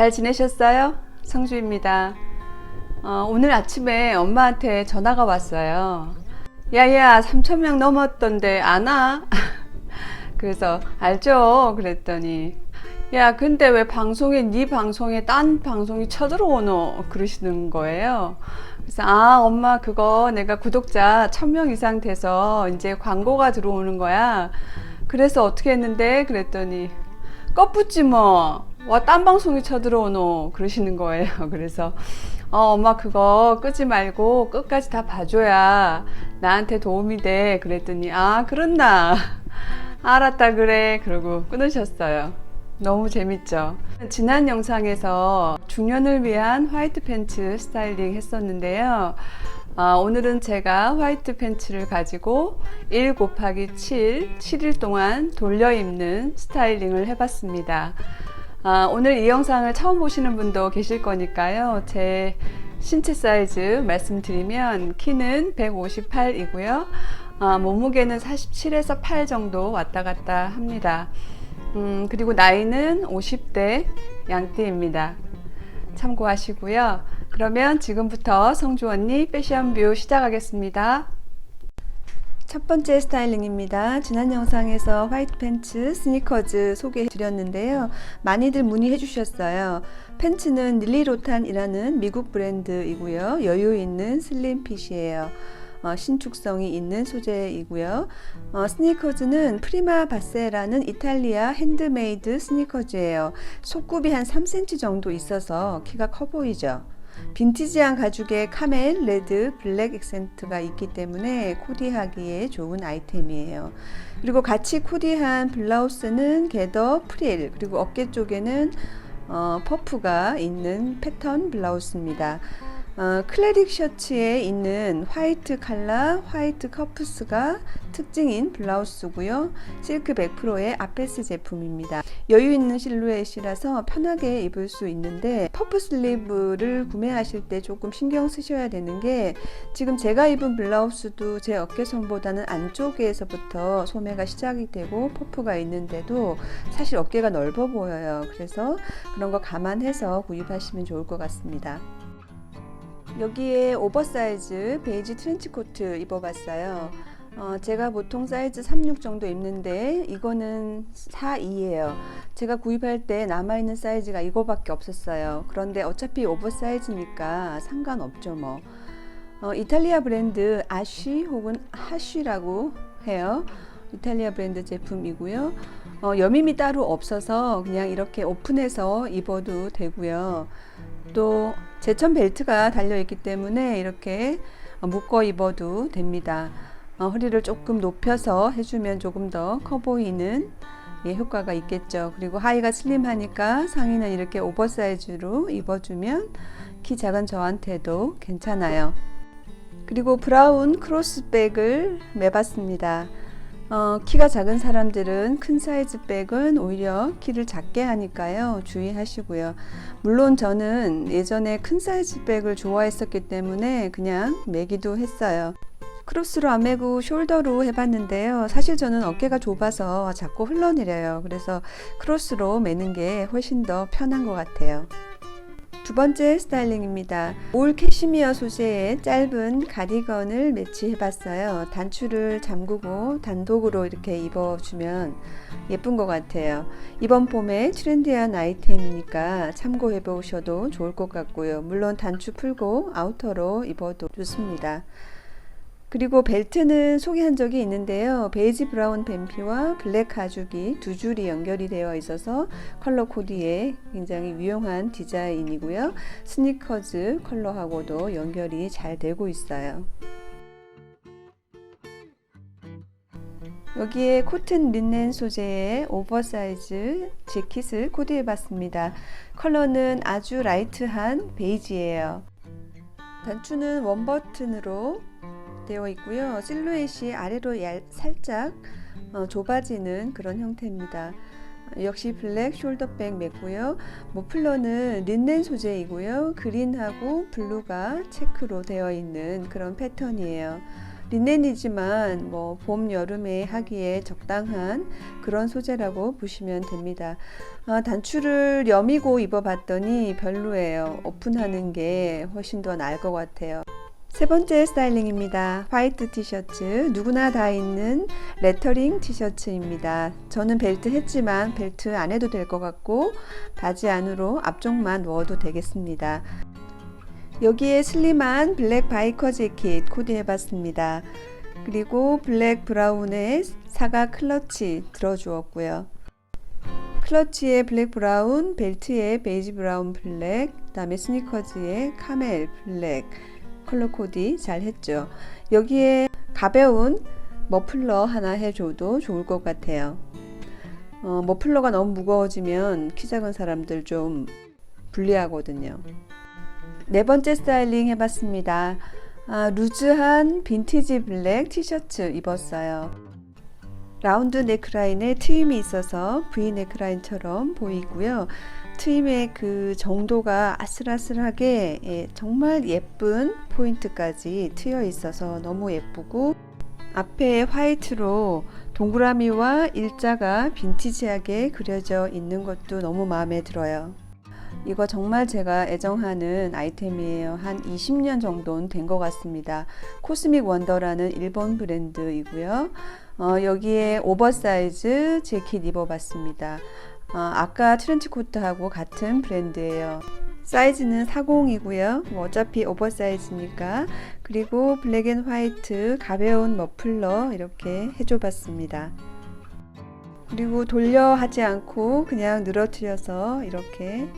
잘 지내셨어요? 성주입니다. 어, 오늘 아침에 엄마한테 전화가 왔어요. 야야, 3,000명 넘었던데 안 와? 그래서 알죠? 그랬더니 야, 근데 왜 방송에 네 방송에 딴 방송이 쳐들어오노? 그러시는 거예요. 그래서 아, 엄마 그거 내가 구독자 1000명 이상 돼서 이제 광고가 들어오는 거야. 그래서 어떻게 했는데? 그랬더니 껍붙지 뭐. 와, 딴 방송이 쳐들어오노. 그러시는 거예요. 그래서, 어, 엄마 그거 끄지 말고 끝까지 다 봐줘야 나한테 도움이 돼. 그랬더니, 아, 그렇나. 알았다, 그래. 그러고 끊으셨어요. 너무 재밌죠? 지난 영상에서 중년을 위한 화이트 팬츠 스타일링 했었는데요. 아, 오늘은 제가 화이트 팬츠를 가지고 1 곱하기 7, 7일 동안 돌려 입는 스타일링을 해봤습니다. 아, 오늘 이 영상을 처음 보시는 분도 계실 거니까요. 제 신체 사이즈 말씀드리면 키는 158이고요. 아, 몸무게는 47에서 8 정도 왔다 갔다 합니다. 음, 그리고 나이는 50대 양띠입니다. 참고하시고요. 그러면 지금부터 성주 언니 패션 뷰 시작하겠습니다. 첫 번째 스타일링입니다. 지난 영상에서 화이트 팬츠, 스니커즈 소개해 드렸는데요. 많이들 문의해 주셨어요. 팬츠는 닐리로탄이라는 미국 브랜드이고요. 여유 있는 슬림 핏이에요. 어, 신축성이 있는 소재이고요. 어, 스니커즈는 프리마 바세라는 이탈리아 핸드메이드 스니커즈예요. 속굽이 한 3cm 정도 있어서 키가 커 보이죠. 빈티지한 가죽에 카멜, 레드, 블랙 액센트가 있기 때문에 코디하기에 좋은 아이템이에요. 그리고 같이 코디한 블라우스는 게더 프릴, 그리고 어깨 쪽에는 어, 퍼프가 있는 패턴 블라우스입니다. 어, 클래릭 셔츠에 있는 화이트 칼라, 화이트 커프스가 특징인 블라우스고요. 실크 100%의 아페스 제품입니다. 여유 있는 실루엣이라서 편하게 입을 수 있는데 퍼프 슬리브를 구매하실 때 조금 신경 쓰셔야 되는 게 지금 제가 입은 블라우스도 제 어깨선보다는 안쪽에서부터 소매가 시작이 되고 퍼프가 있는데도 사실 어깨가 넓어 보여요. 그래서 그런 거 감안해서 구입하시면 좋을 것 같습니다. 여기에 오버사이즈 베이지 트렌치코트 입어봤어요. 어, 제가 보통 사이즈 36 정도 입는데 이거는 42예요. 제가 구입할 때 남아있는 사이즈가 이거밖에 없었어요. 그런데 어차피 오버사이즈니까 상관없죠 뭐. 어, 이탈리아 브랜드 아쉬 혹은 하쉬라고 해요. 이탈리아 브랜드 제품이고요. 어, 여밈이 따로 없어서 그냥 이렇게 오픈해서 입어도 되고요. 또 제천 벨트가 달려 있기 때문에 이렇게 묶어 입어도 됩니다. 어, 허리를 조금 높여서 해주면 조금 더 커 보이는 예, 효과가 있겠죠. 그리고 하의가 슬림하니까 상의는 이렇게 오버사이즈로 입어주면 키 작은 저한테도 괜찮아요. 그리고 브라운 크로스백을 매봤습니다. 어, 키가 작은 사람들은 큰 사이즈 백은 오히려 키를 작게 하니까요. 주의하시고요. 물론 저는 예전에 큰 사이즈 백을 좋아했었기 때문에 그냥 매기도 했어요. 크로스로 안 매고 숄더로 해봤는데요. 사실 저는 어깨가 좁아서 자꾸 흘러내려요. 그래서 크로스로 매는 게 훨씬 더 편한 것 같아요. 두 번째 스타일링입니다. 올 캐시미어 소재의 짧은 가디건을 매치해봤어요. 단추를 잠그고 단독으로 이렇게 입어주면 예쁜 것 같아요. 이번 봄에 트렌디한 아이템이니까 참고해보셔도 좋을 것 같고요. 물론 단추 풀고 아우터로 입어도 좋습니다. 그리고 벨트는 소개한 적이 있는데요. 베이지 브라운 뱀피와 블랙 가죽이 두 줄이 연결이 되어 있어서 컬러 코디에 굉장히 유용한 디자인이고요. 스니커즈 컬러하고도 연결이 잘 되고 있어요. 여기에 코튼 린넨 소재의 오버사이즈 재킷을 코디해 봤습니다. 컬러는 아주 라이트한 베이지예요. 단추는 원 버튼으로 되어 있고요. 실루엣이 아래로 얇, 살짝 어, 좁아지는 그런 형태입니다. 역시 블랙 숄더백 매고요. 모플러는 린넨 소재이고요. 그린하고 블루가 체크로 되어 있는 그런 패턴이에요. 린넨이지만 뭐 봄, 여름에 하기에 적당한 그런 소재라고 보시면 됩니다. 아, 단추를 여미고 입어봤더니 별로예요. 오픈하는 게 훨씬 더 나을 것 같아요. 세 번째 스타일링입니다. 화이트 티셔츠. 누구나 다 있는 레터링 티셔츠입니다. 저는 벨트 했지만 벨트 안 해도 될 것 같고 바지 안으로 앞쪽만 넣어도 되겠습니다. 여기에 슬림한 블랙 바이커 재킷 코디해봤습니다. 그리고 블랙 브라운에 사각 클러치 들어주었고요. 클러치에 블랙 브라운, 벨트에 베이지 브라운 블랙, 그 다음에 스니커즈에 카멜 블랙 컬러 코디 잘 했죠. 여기에 가벼운 머플러 하나 해줘도 좋을 것 같아요. 어, 머플러가 너무 무거워지면 키 작은 사람들 좀 불리하거든요. 네 번째 스타일링 해봤습니다. 아, 루즈한 빈티지 블랙 티셔츠 입었어요. 라운드 네크라인에 트임이 있어서 V 네크라인처럼 보이고요. 트임의 그 정도가 아슬아슬하게 예, 정말 예쁜 포인트까지 트여 있어서 너무 예쁘고 앞에 화이트로 동그라미와 일자가 빈티지하게 그려져 있는 것도 너무 마음에 들어요. 이거 정말 제가 애정하는 아이템이에요. 한 20년 정도는 된 것 같습니다. 코스믹 원더라는 일본 브랜드이고요. 어, 여기에 오버사이즈 재킷 입어봤습니다. 어, 아까 트렌치코트하고 같은 브랜드예요. 사이즈는 40이고요. 뭐 어차피 오버사이즈니까. 그리고 블랙 앤 화이트 가벼운 머플러 이렇게 해줘봤습니다. 그리고 돌려 하지 않고 그냥 늘어뜨려서 이렇게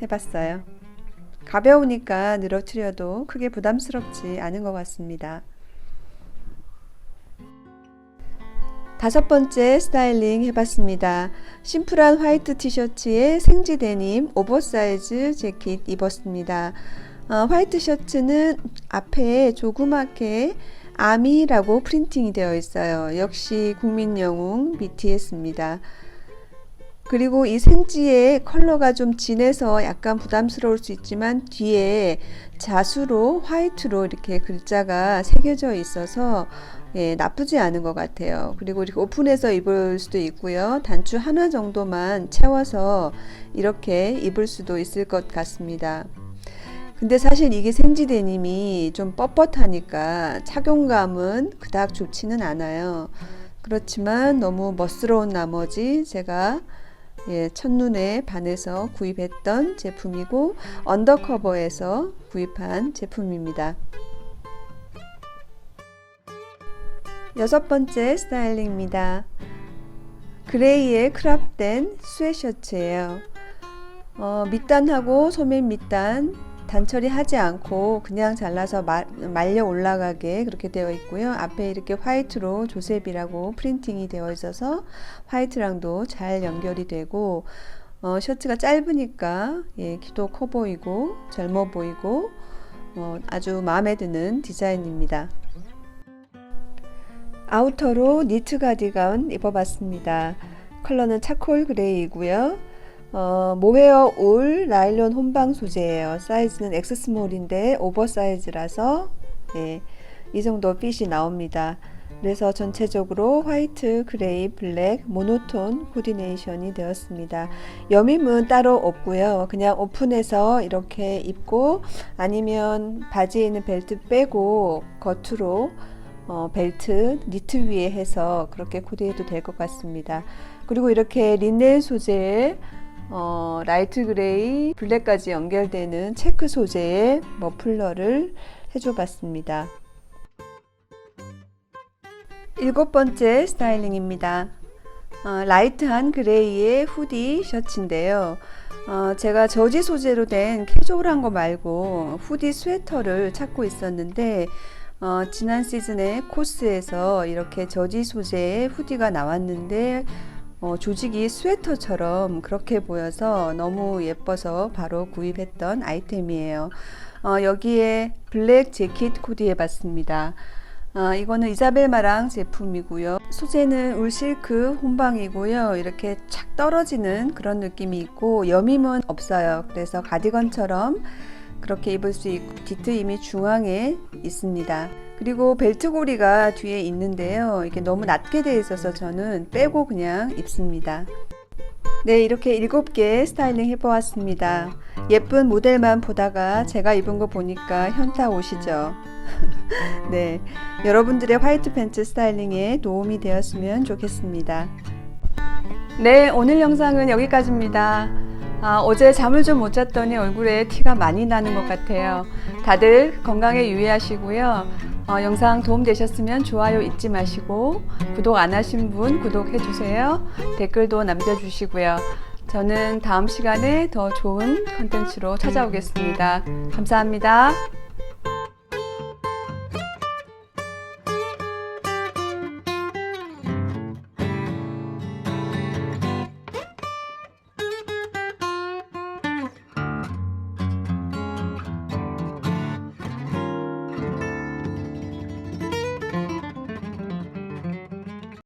해봤어요. 가벼우니까 늘어뜨려도 크게 부담스럽지 않은 것 같습니다. 다섯 번째 스타일링 해봤습니다. 심플한 화이트 티셔츠에 생지 데님 오버사이즈 재킷 입었습니다. 어, 화이트 셔츠는 앞에 조그맣게 아미라고 프린팅이 되어 있어요. 역시 국민 영웅 BTS입니다. 그리고 이 생지의 컬러가 좀 진해서 약간 부담스러울 수 있지만 뒤에 자수로 화이트로 이렇게 글자가 새겨져 있어서 예, 나쁘지 않은 것 같아요. 그리고 이렇게 오픈해서 입을 수도 있고요. 단추 하나 정도만 채워서 이렇게 입을 수도 있을 것 같습니다. 근데 사실 이게 생지 데님이 좀 뻣뻣하니까 착용감은 그닥 좋지는 않아요. 그렇지만 너무 멋스러운 나머지 제가 예, 첫눈에 반해서 구입했던 제품이고 언더커버에서 구입한 제품입니다. 여섯 번째 스타일링입니다. 그레이의 크랍된 스웨셔츠예요. 어, 밑단하고 소매 밑단 단처리 하지 않고 그냥 잘라서 마, 말려 올라가게 그렇게 되어 있고요. 앞에 이렇게 화이트로 조셉이라고 프린팅이 되어 있어서 화이트랑도 잘 연결이 되고 어, 셔츠가 짧으니까 예, 키도 커 보이고 젊어 보이고 어, 아주 마음에 드는 디자인입니다. 아우터로 니트 가디건 입어봤습니다. 컬러는 차콜 그레이이고요. 어, 모헤어 울 나일론 혼방 소재예요. 사이즈는 엑스 스몰인데 오버사이즈라서 예, 이 정도 핏이 나옵니다. 그래서 전체적으로 화이트, 그레이, 블랙, 모노톤 코디네이션이 되었습니다. 여밈은 따로 없고요. 그냥 오픈해서 이렇게 입고 아니면 바지에 있는 벨트 빼고 겉으로 어, 벨트 니트 위에 해서 그렇게 코디해도 될 것 같습니다. 그리고 이렇게 린넨 소재의 어, 라이트 그레이 블랙까지 연결되는 체크 소재의 머플러를 해줘 봤습니다. 일곱 번째 스타일링입니다. 어, 라이트한 그레이의 후디 셔츠인데요. 어, 제가 저지 소재로 된 캐주얼한 거 말고 후디 스웨터를 찾고 있었는데 어, 지난 시즌에 코스에서 이렇게 저지 소재의 후디가 나왔는데 어, 조직이 스웨터처럼 그렇게 보여서 너무 예뻐서 바로 구입했던 아이템이에요. 어, 여기에 블랙 재킷 코디해 봤습니다. 어, 이거는 이자벨 마랑 제품이고요. 소재는 울 실크 혼방이고요. 이렇게 착 떨어지는 그런 느낌이 있고 여밈은 없어요. 그래서 가디건처럼 그렇게 입을 수 있고 디트임이 중앙에 있습니다. 그리고 벨트고리가 뒤에 있는데요. 이게 너무 낮게 되어 있어서 저는 빼고 그냥 입습니다. 네, 이렇게 일곱 개 스타일링 해보았습니다. 예쁜 모델만 보다가 제가 입은 거 보니까 현타 오시죠? 네, 여러분들의 화이트 팬츠 스타일링에 도움이 되었으면 좋겠습니다. 네, 오늘 영상은 여기까지입니다. 아, 어제 잠을 좀 못 잤더니 얼굴에 티가 많이 나는 것 같아요. 다들 건강에 유의하시고요. 어, 영상 도움 되셨으면 좋아요 잊지 마시고 구독 안 하신 분 구독해 주세요. 댓글도 남겨주시고요. 저는 다음 시간에 더 좋은 컨텐츠로 찾아오겠습니다. 감사합니다.